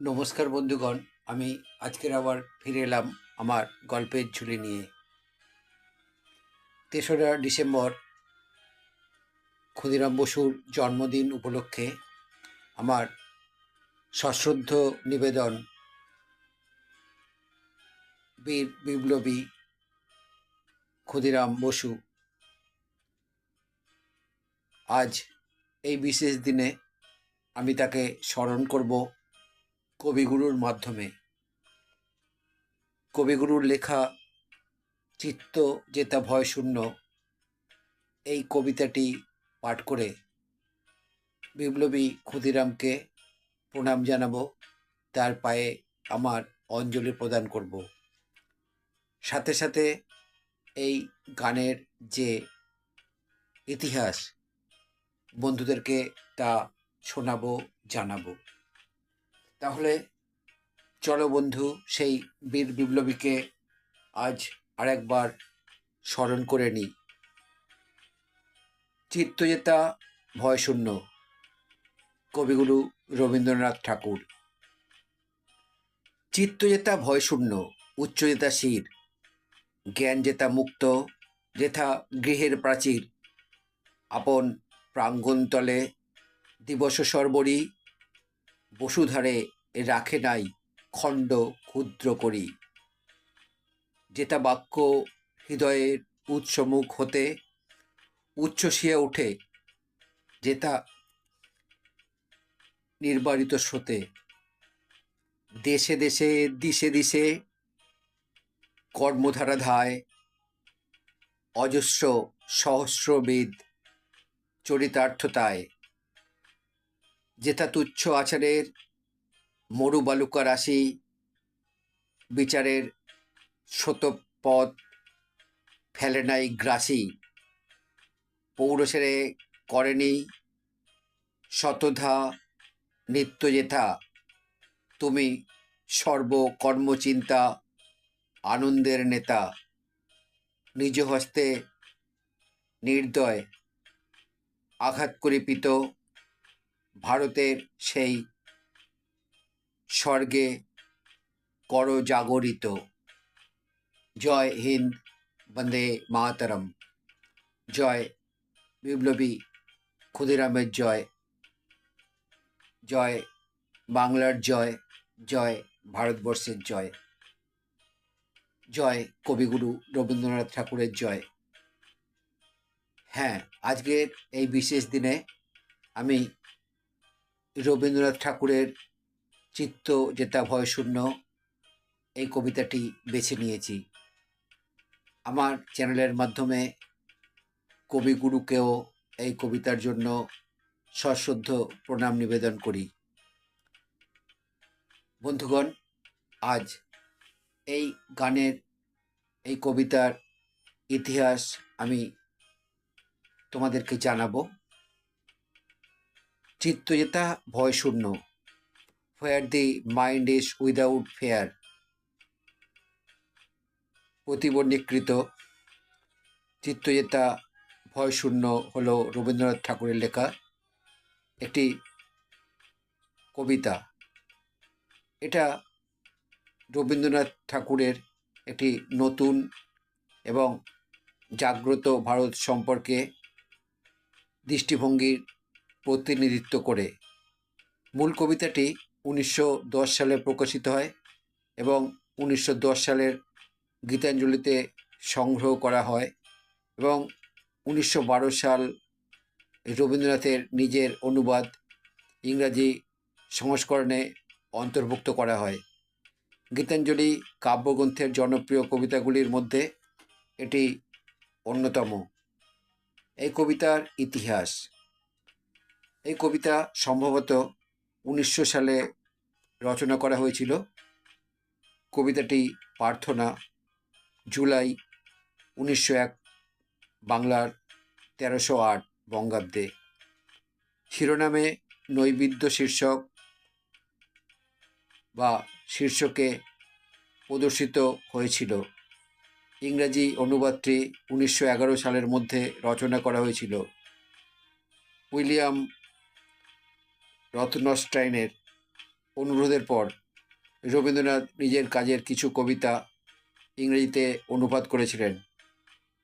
নমস্কার বন্ধুগণ, আমি আজকের আবার ফিরে এলাম আমার গল্পের ঝুলি নিয়ে। তেসরা ডিসেম্বর, ক্ষুদিরাম বসুর জন্মদিন উপলক্ষে আমার সশ্রদ্ধ নিবেদন বীর বিপ্লবী ক্ষুদিরাম বসু। আজ এই বিশেষ দিনে আমি তাকে স্মরণ করব কবিগুরুর মাধ্যমে। কবিগুরুর লেখা, চিত্ত যেতা ভয় শূন্য এই কবিতাটি পাঠ করে বিপ্লবী ক্ষুদিরামকে প্রণাম জানাব, তার পায়ে আমার অঞ্জলি প্রদান করব। সাথে সাথে এই গানের যে ইতিহাস, বন্ধুদেরকে তা শোনাবো, জানাব। তাহলে চলো বন্ধু, সেই বীর বিপ্লবীকে আজ আরেকবার স্মরণ করে নিই। চিত্তজেতা ভয়শূন্য, কবিগুরু রবীন্দ্রনাথ ঠাকুর। চিত্তজেতা ভয়শূন্য, উচ্চজেতা শির জ্ঞান জেতা মুক্ত, যেথা গৃহের প্রাচীর। আপন প্রাঙ্গণতলে দিবস সর্বরী বসুধারে রাখে নাই খণ্ড ক্ষুদ্র করি। যেটা বাক্য হৃদয়ের উৎসমুখ হতে উচ্ছ্বসিয়ে ওঠে, যেটা নির্বারিত স্রোতে। দেশে দেশে, দিশে দিশে কর্মধারা ধায় অজস্র সহস্রবিদ চরিতার্থতায় যেথা তুচ্ছ আচারের মরু বালুকা রাশি বিচারের শতপথ ফেলে নাই গ্রাসী। পৌরসেরে করেনি শতধা নিত্য যেথা। তুমি সর্বকর্মচিন্তা আনন্দের নেতা। নিজ হস্তে নির্দয় আঘাত করে পিত ভারতের সেই স্বর্গে কর জাগরিত জয় হিন্দ, বন্দে মাতরম। জয় বিপ্লবী ক্ষুদিরামের জয়। জয় বাংলার জয়। জয় ভারতবর্ষের জয়। জয় কবিগুরু রবীন্দ্রনাথ ঠাকুরের জয়। হ্যাঁ আজকের এই বিশেষ দিনে আমি রবীন্দ্রনাথ ঠাকুরের চিত্ত যেটা ভয়শূন্য, এই কবিতাটি বেছে নিয়েছি। আমার চ্যানেলের মাধ্যমে কবিগুরুকেও এই কবিতার জন্য সশ্রদ্ধ প্রণাম নিবেদন করি। বন্ধুগণ, আজ এই গানের, এই কবিতার ইতিহাস আমি তোমাদেরকে জানাব। চিত্তজেতা ভয়শূন্য where the mind is without fear প্রতিবন্ধীকৃত চিত্তজেতা ভয়শূন্য হল রবীন্দ্রনাথ ঠাকুরের লেখা একটি কবিতা। এটা রবীন্দ্রনাথ ঠাকুরের একটি নতুন এবং জাগ্রত ভারত সম্পর্কে দৃষ্টিভঙ্গির প্রতিনিধিত্ব করে। মূল কবিতাটি উনিশশো দশ সালে প্রকাশিত হয় এবং উনিশশো দশ সালের গীতাঞ্জলিতে সংগ্রহ করা হয় এবং উনিশশো বারো সাল রবীন্দ্রনাথের নিজের অনুবাদ ইংরাজি সংস্করণে অন্তর্ভুক্ত করা হয়। গীতাঞ্জলি কাব্যগ্রন্থের জনপ্রিয় কবিতাগুলির মধ্যে এটি অন্যতম। এই কবিতার ইতিহাস এই কবিতা সম্ভবত উনিশশো সালে রচনা করা হয়েছিল। কবিতাটি প্রার্থনা, জুলাই উনিশশো এক, বাংলার তেরোশো আট বঙ্গাব্দে। শিরোনামে নৈবিদ্য শীর্ষক বা শীর্ষকে প্রদর্শিত হয়েছিল। ইংরাজি অনুবাদটি উনিশশো এগারো সালের মধ্যে রচনা করা হয়েছিল। উইলিয়াম রত্নস্টাইনের অনুরোধের পর রবীন্দ্রনাথ নিজের কাজের কিছু কবিতা ইংরেজিতে অনুবাদ করেছিলেন।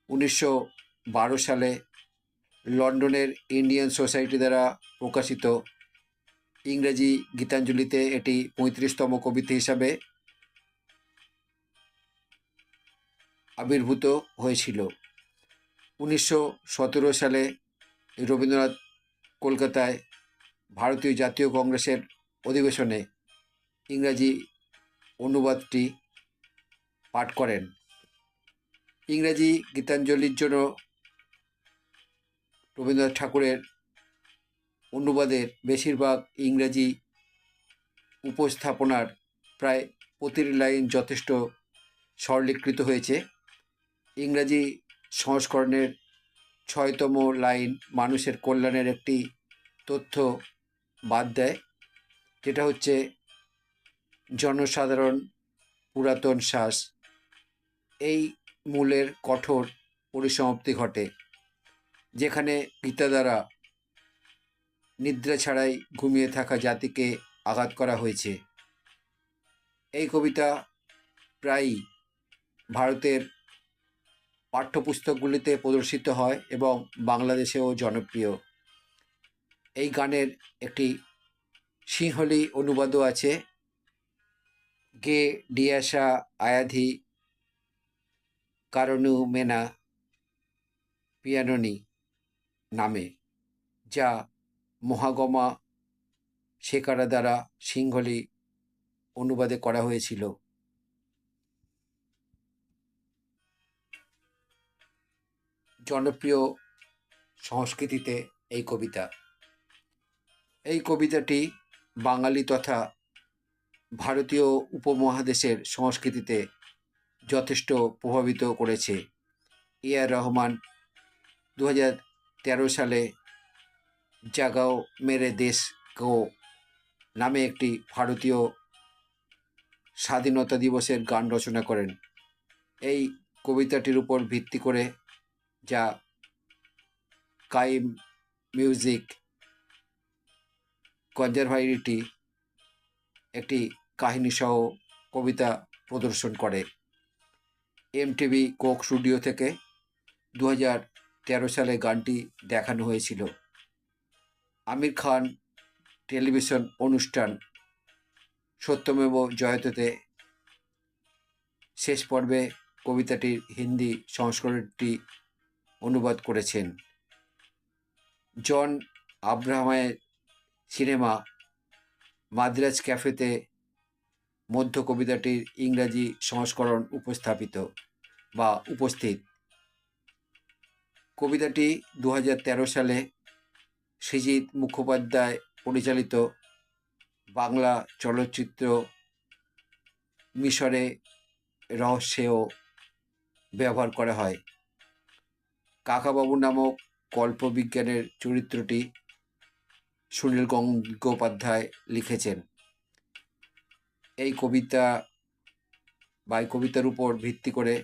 উনিশশো বারো সালে লন্ডনের ইন্ডিয়ান সোসাইটি দ্বারা প্রকাশিত ইংরেজি গীতাঞ্জলিতে এটি পঁয়ত্রিশতম কবিতা হিসাবে আবির্ভূত হয়েছিল। উনিশশো সতেরো সালে রবীন্দ্রনাথ কলকাতায় ভারতীয় জাতীয় কংগ্রেসের অধিবেশনে ইংরাজি অনুবাদটি পাঠ করেন। ইংরাজি গীতাঞ্জলির জন্য রবীন্দ্রনাথ ঠাকুরের অনুবাদের বেশিরভাগ ইংরেজি উপস্থাপনার প্রায় প্রতিটি লাইন যথেষ্ট সরলীকৃত হয়েছে। ইংরাজি সংস্করণের ছয়তম লাইন মানুষের কল্যাণের একটি তথ্য বাদ দেয়, যেটা হচ্ছে জনসাধারণ পুরাতন শ্বাস এই মূলের কঠোর পরিসমাপ্তি ঘটে, যেখানে গীতা দ্বারা নিদ্রা ছাড়াই ঘুমিয়ে থাকা জাতিকে আঘাত করা হয়েছে। এই কবিতা প্রায়ই ভারতের পাঠ্যপুস্তকগুলিতে প্রদর্শিত হয় এবং বাংলাদেশেও জনপ্রিয়। এই গানের একটি সিংহলি অনুবাদও আছে। গে ডিয়াসা আয়াধি, কারণু মেনা, পিয়াননি নামে, যা মহাগমা শেখারা দ্বারা সিংহলি অনুবাদে করা হয়েছিল। জনপ্রিয় সংস্কৃতিতে এই কবিতা এই কবিতাটি বাঙালি তথা ভারতীয় উপমহাদেশের সংস্কৃতিতে যথেষ্ট প্রভাবিত করেছে। এ আর রহমান দু সালে জাগাও মেরে দেশ কো নামে একটি ভারতীয় স্বাধীনতা দিবসের গান রচনা করেন। এই কবিতাটির উপর ভিত্তি করে যা কাইম মিউজিক কনজারভাইটি একটি কাহিনীসহ কবিতা প্রদর্শন করে। এমটিভি কোক স্টুডিও থেকে দু সালে গানটি দেখানো হয়েছিল। আমির খান টেলিভিশন অনুষ্ঠান সত্যমেব জয়ততে শেষ পর্বে কবিতাটির হিন্দি সংস্করণটি অনুবাদ করেছেন। জন আব্রাহামের সিনেমা, মাদ্রাজ ক্যাফেতে মধ্য কবিতাটির ইংরাজি সংস্করণ উপস্থাপিত বা উপস্থিত। কবিতাটি দু হাজার তেরো সালে সৃজিৎ মুখোপাধ্যায় পরিচালিত বাংলা চলচ্চিত্র মিশরে রহস্যেও ব্যবহার করা হয়। কাকাবাবু নামক কল্পবিজ্ঞানের চরিত্রটি সুনীল গঙ্গোপাধ্যায় লিখেছেন। এই কবিতা বা এই কবিতার উপর ভিত্তি করে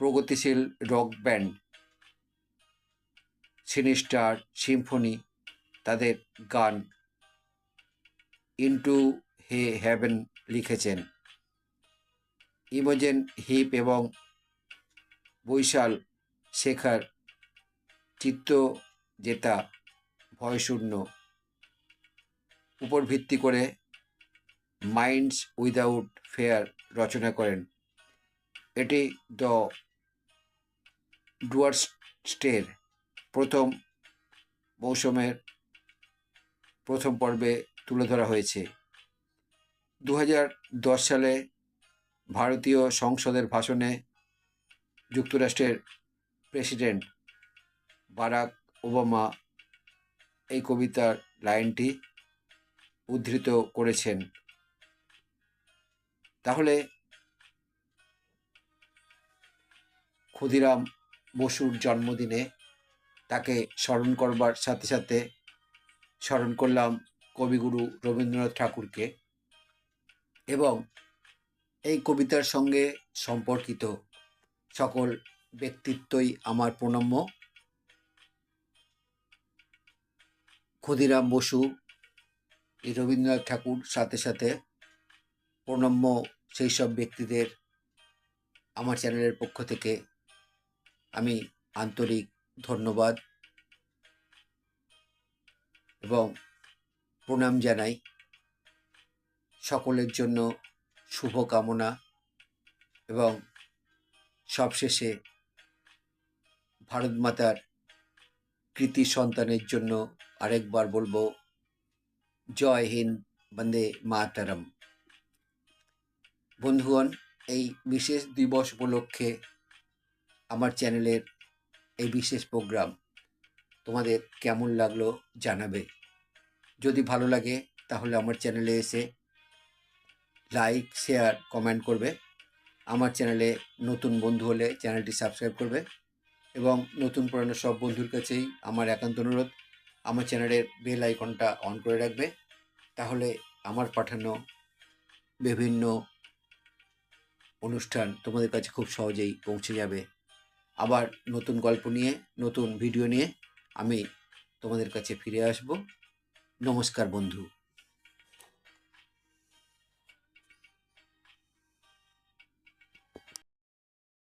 প্রগতিশীল রক ব্যান্ড, সিনিস্টার, সিম্ফনি তাদের গান ইন্টু হে হ্যাভেন লিখেছেন। ইমোজেন হিপ এবং বৈশাল শেখার চিত্ত জেতা ভয়শূন্য। উপর ভিত্তি করে মাইন্ডস উইদাউট ফেয়ার রচনা করেন। এটি দ্য ডুয়ার্স স্টের প্রথম মৌসুমের প্রথম পর্বে তুলে ধরা হয়েছে। দু হাজার দশ সালে ভারতীয় সংসদের ভাষণে যুক্তরাষ্ট্রের প্রেসিডেন্ট বারাক ওবামা এই কবিতার লাইনটি উদ্ধৃত করেছেন। তাহলে ক্ষুদিরাম বসুর জন্মদিনে তাকে স্মরণ করবার সাথে সাথে স্মরণ করলাম কবিগুরু রবীন্দ্রনাথ ঠাকুরকে এবং এই কবিতার সঙ্গে সম্পর্কিত সকল ব্যক্তিত্বই আমার প্রণম্য। ক্ষুদিরাম বসু এই রবীন্দ্রনাথ ঠাকুর, সাথে সাথে প্রণম্য সেই সব ব্যক্তিদের আমার চ্যানেলের পক্ষ থেকে আমি আন্তরিক ধন্যবাদ এবং প্রণাম জানাই। সকলের জন্য শুভকামনা এবং সবশেষে ভারত মাতার কৃতি সন্তানের জন্য আরেকবার বলব, জয় হিন্দ, বন্দে মাতারম। বন্ধুগণ, এই বিশেষ দিবস উপলক্ষে আমার চ্যানেলের এই বিশেষ প্রোগ্রাম তোমাদের কেমন লাগল জানাবে। যদি ভালো লাগে, তাহলে আমার চ্যানেলে এসে লাইক, শেয়ার, কমেন্ট করবে। আমার চ্যানেলে নতুন বন্ধু হলে চ্যানেলটি সাবস্ক্রাইব করবে এবং নতুন পুরানো সব বন্ধুর কাছেই আমার একান্ত অনুরোধ। আমার চ্যানেলের বেল আইকনটা অন করে রাখবে। তাহলে আমার পাঠানো বিভিন্ন অনুষ্ঠান তোমাদের কাছে খুব সহজেই পৌঁছে যাবে। আবার নতুন গল্প নিয়ে, নতুন ভিডিও নিয়ে আমি তোমাদের কাছে ফিরে আসব। নমস্কার বন্ধু।